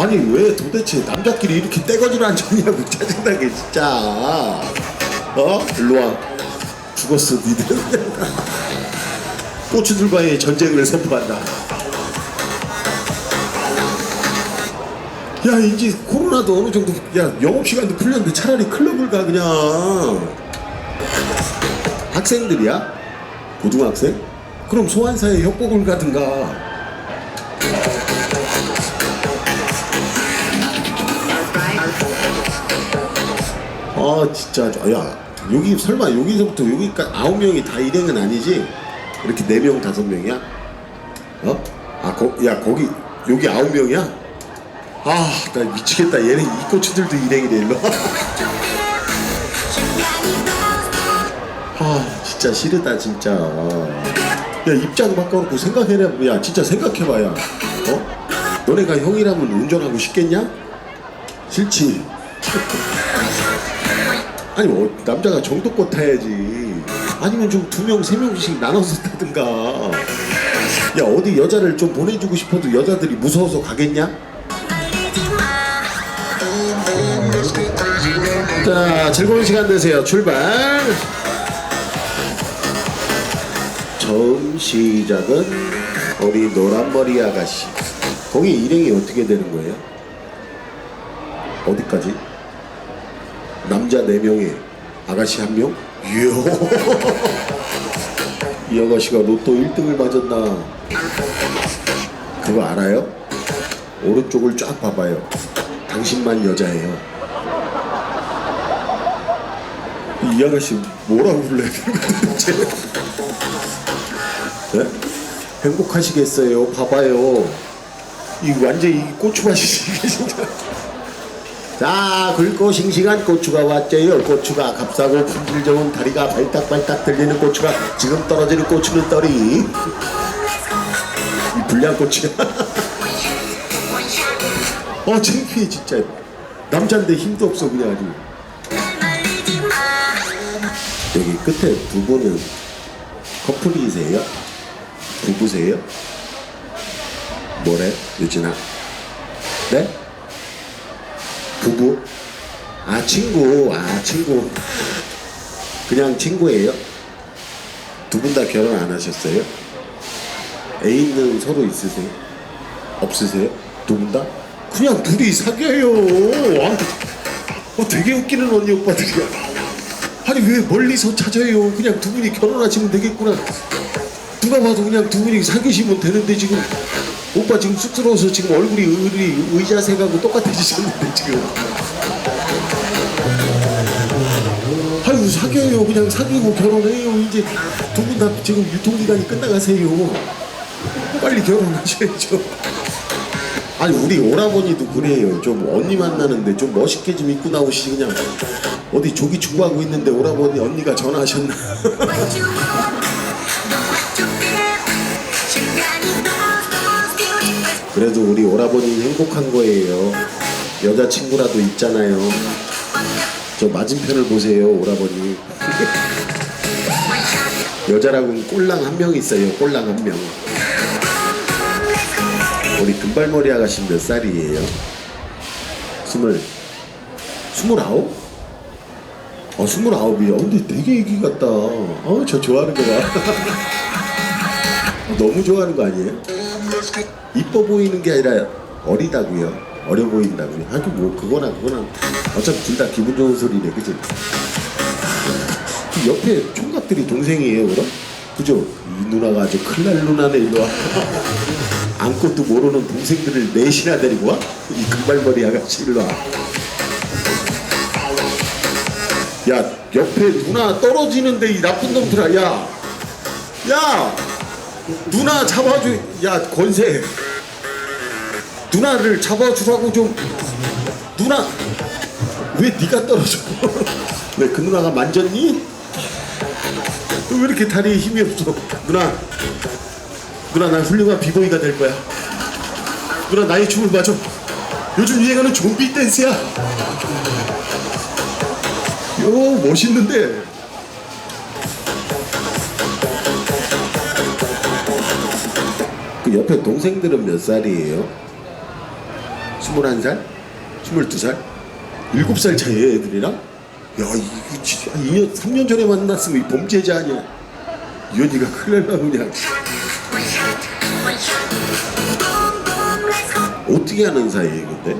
아니 왜 도대체 남자끼리 이렇게 떼거지로 앉았냐고 짜증나게 진짜. 어? 일로와. 죽었어 니들. 고추들과의 전쟁을 선포한다. 야 이제 코로나도 어느 정도 야 영업시간도 풀렸는데 차라리 클럽을 가 그냥. 학생들이야? 고등학생? 그럼 소환사에 협곡을 가든가 아 진짜 저- 야 여기 설마 여기서부터 여기까지 아홉 명이 다 일행은 아니지? 이렇게 네 명 다섯 명이야? 어? 아야 거기 여기 아홉 명이야? 아 나 미치겠다 얘네 이 고추들도 일행이래 일로 아 진짜 싫다 진짜 야 입장 바꿔놓고 생각해봐 야 진짜 생각해봐 야 어? 너네가 형이라면 운전하고 싶겠냐? 싫지 아니 어, 남자가 정도껏 타야지 아니면 좀 두 명 세 명씩 나눠서 타든가 야 어디 여자를 좀 보내주고 싶어도 여자들이 무서워서 가겠냐? 자 즐거운 시간 되세요 출발 처음 시작은 우리 노란머리 아가씨 거기 일행이 어떻게 되는 거예요? 어디까지? 남자 4명에 아가씨 1명? 이야. 이 아가씨가 로또 1등을 맞았나? 그거 알아요? 오른쪽을 쫙 봐봐요. 당신만 여자예요. 이 아가씨 뭐라고 불러야 되는 거야 도대체 네? 행복하시겠어요? 봐봐요. 이 완전 이 고추밭이 이게 진짜 자 굵고 싱싱한 고추가 왔죠요 고추가 값싸고 품질 좋은 다리가 발딱발딱 들리는 고추가 지금 떨어지는 고추는 떨이 이 불량 고추야 어 창피해 진짜 남잔데 힘도 없어 그냥 아주 여기 끝에 두 분은 커플이세요? 부부세요? 뭐래 유진아 네? 부부? 아 친구 아 친구 그냥 친구예요? 두 분 다 결혼 안 하셨어요? 애인은 서로 있으세요? 없으세요? 두 분 다? 그냥 둘이 사귀어요 아, 어, 되게 웃기는 언니 오빠들이야 아니 왜 멀리서 찾아요 그냥 두 분이 결혼하시면 되겠구나 누가 봐도 그냥 두 분이 사귀시면 되는데 지금 오빠 지금 쑥스러워서 지금 얼굴이 의리, 의자색하고 똑같아지셨는데 지금. 아유 사귀어요. 그냥 사귀고 결혼해요. 이제 두 분 다 지금 유통기간이 끝나가세요. 빨리 결혼하셔야죠. 아니 우리 오라버니도 그래요. 좀 언니 만나는데 좀 멋있게 좀 입고 나오시지 그냥. 어디 조기 축구하고 있는데 오라버니 언니가 전화하셨나 그래도 우리 오라버니 행복한 거예요. 여자친구라도 있잖아요. 저 맞은편을 보세요 오라버니. 여자라고는 꼴랑 한 명 있어요 꼴랑 한 명. 우리 금발머리 아가씨 몇 살이에요? 스물. 스물아홉? 어 스물아홉이요? 근데 되게 애기 같다. 어저 좋아하는 거 봐 너무 좋아하는 거 아니에요? 이뻐 보이는 게 아니라 어리다고요 어려 보인다고요 하긴 뭐 그거나 그거나 어차피 둘 다 기분 좋은 소리네 그지? 그 옆에 총각들이 동생이에요 그럼? 그죠? 이 누나가 아주 큰일 날 누나네 일로 와 아무것도 모르는 동생들을 넷이나 데리고 와? 이 금발머리 아가씨 일로 와. 야 옆에 누나 떨어지는데 이 나쁜 놈들아 야. 야 누나 잡아줘 야 권세 누나를 잡아주라고 좀 누나 왜 네가 떨어져 왜 그 누나가 만졌니? 왜 이렇게 다리에 힘이 없어 누나 누나 난 훌륭한 비보이가 될 거야. 누나 나의 춤을 봐줘. 요즘 유행하는 좀비 댄스야. 요 멋있는데. 그 옆에 동생들은 몇 살이에요? 21살? 22살? 7살 차이에 애들이랑? 야 이거 진짜 2년 3년 전에 만났으면 이 범죄자 아니야 이현이가 큰일 날라 그냥 어떻게 하는 사이에 근데?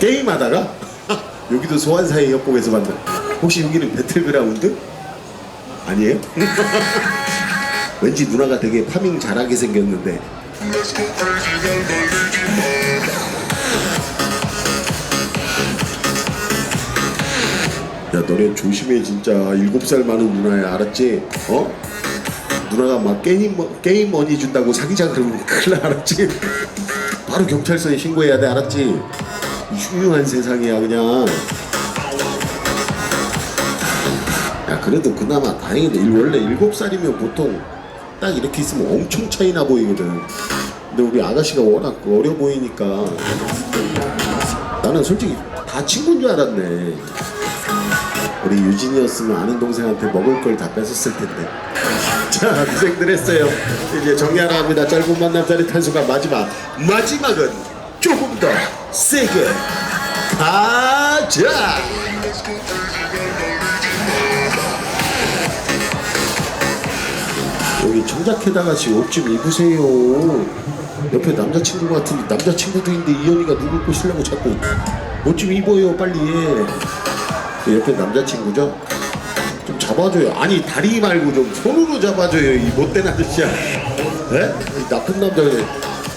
게임하다가 여기도 소환사의 협곡에서 만나 혹시 여기는 배틀그라운드? 아니에요? 왠지 누나가 되게 파밍 잘하게 생겼는데 야 너네 조심해 진짜 일곱 살 많은 누나야 알았지? 어? 누나가 막 게임 머- 게임 머니 준다고 사기자 그러면 큰일 나 알았지? 바로 경찰서에 신고해야 돼 알았지? 이 흉흉한 세상이야 그냥 야 그래도 그나마 다행이다 일- 원래 일곱 살이면 보통 딱 이렇게 있으면 엄청 차이나 보이거든. 근데 우리 아가씨가 워낙 어려 보이니까. 나는 솔직히 다 친구인 줄 알았네. 우리 유진이었으면 아는 동생한테 먹을 걸 다 뺏었을 텐데. 자 고생들 했어요. 이제 정리 하나 합니다. 짧은 만남짜리 탄수가 마지막 마지막은 조금 더 세게 가자 여기 청자켓다가씨 옷좀 입으세요. 옆에 남자친구 같은데 남자친구도 있는데 이현이가 누굴 꼬시려고 자꾸 옷 좀 입어요 빨리. 옆에 남자친구죠? 좀 잡아줘요. 아니 다리 말고 좀 손으로 잡아줘요 이 못된 아저씨야. 에? 이 나쁜 남자.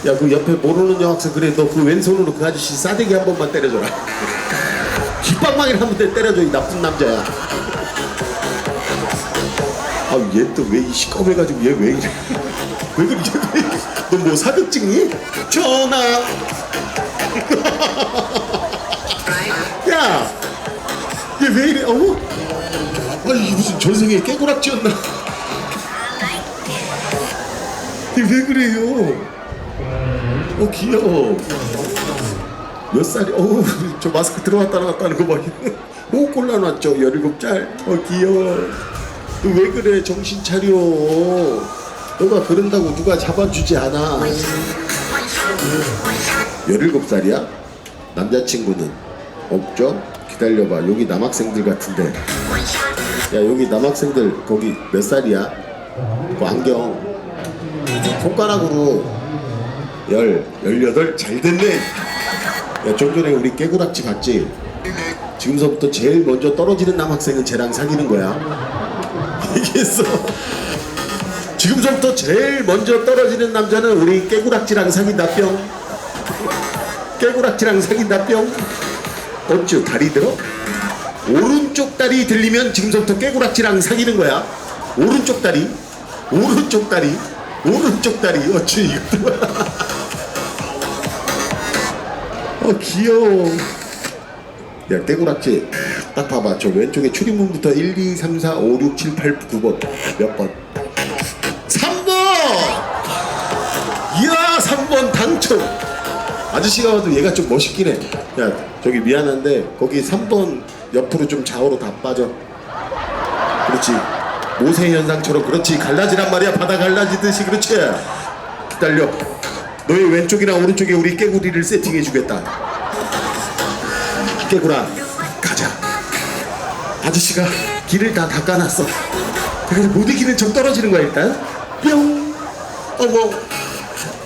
야그 옆에 모르는 여학생 그래 너 그 왼손으로 그 아저씨 싸대기 한 번만 때려줘라. 귓방망이를 한 번 때려줘 이 나쁜 남자야. 아얘 또 왜 이 시꺼매가지고 얘 왜 이래? 왜 그래? 너뭐 사극 찍니? 전화! 야얘 왜 이래? 어머 아 이게 무슨 전생에 깨구락지였나? 얘왜 그래요? 어 귀여워. 몇 살이? 어우 저 마스크 들어왔다 나왔다 하는 거봐. 오 꼴라놨죠. 17짤 어 귀여워 너 왜 그래 정신 차려. 너가 그런다고 누가 잡아주지 않아. 17살이야? 남자친구는 없죠? 기다려봐. 여기 남학생들 같은데. 야 여기 남학생들 거기 몇 살이야? 그 안경. 손가락으로. 열, 열여덟? 잘 됐네. 야 좀 전에 우리 깨구락지 봤지? 지금서부터 제일 먼저 떨어지는 남학생은 쟤랑 사귀는 거야 얘기했어. 지금부터 제일 먼저 떨어지는 남자는 우리 깨구락지랑 사귄다 뿅. 깨구락지랑 사귄다 뿅. 어쭈 다리 들어? 오른쪽 다리 들리면 지금부터 깨구락지랑 사귀는 거야. 오른쪽 다리, 오른쪽 다리, 오른쪽 다리. 어쭈 이거. 어 귀여워. 야 깨구락지 딱 봐봐 저 왼쪽에 출입문부터 1, 2, 3, 4, 5, 6, 7, 8, 9번. 몇 번? 3번! 이야 3번 당첨! 아저씨가 봐도 얘가 좀 멋있긴 해 야 저기 미안한데 거기 3번 옆으로 좀 좌우로 다 빠져. 그렇지. 모세 현상처럼 그렇지. 갈라지란 말이야. 바다 갈라지듯이 그렇지? 기다려. 너의 왼쪽이나 오른쪽에 우리 깨구리를 세팅해 주겠다. 깨구라 아저씨가 길을 다 닦아놨어. 그래서 못 이기는 척 떨어지는 거야 일단. 뿅! 어머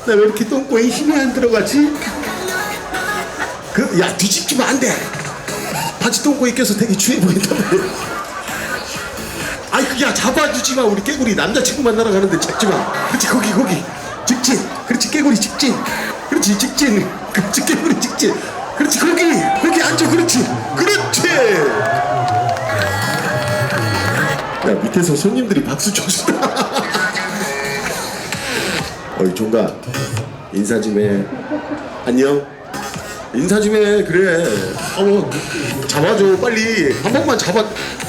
나 왜 이렇게 똥꼬에 힘이 안 들어가지? 그 야 뒤집지면 안 돼. 바지 똥꼬에 껴서 되게 추해 보인다 아이 그야 잡아주지 마 우리 깨구리. 남자친구 만나러 가는데 잡지 마. 그렇지 거기 거기. 직진. 그렇지 깨구리 직진. 그렇지 직진. 그렇지 깨구리 직진. 그렇지 거기. 거기 앉아 그렇지. 그렇지. 야 밑에서 손님들이 박수 쳐준다. 어이 종가. 인사 좀 해 안녕. 인사 좀 해 그래. 어머 잡아줘 빨리. 한 번만 잡아.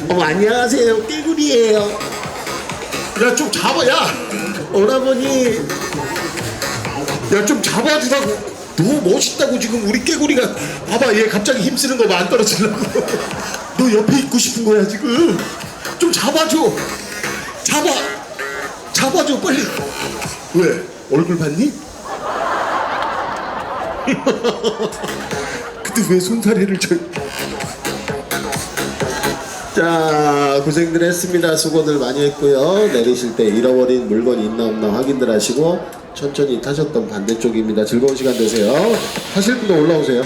어머 안녕하세요. 깨구리예요. 야 좀 잡아. 야 오라버니. 야 좀 잡아주라고. 너무 멋있다고 지금 우리 깨구리가. 봐봐 얘 갑자기 힘쓰는 거 봐. 안 떨어지려고. 너 옆에 있고 싶은 거야 지금 좀 잡아줘 잡아 잡아줘 빨리 왜 얼굴 봤니? 근데 왜 손사래를 쳐? 자 고생들 했습니다. 수고들 많이 했고요. 내리실 때 잃어버린 물건이 있나 없나 확인들 하시고 천천히 타셨던 반대쪽입니다. 즐거운 시간 되세요. 타실 분도 올라오세요.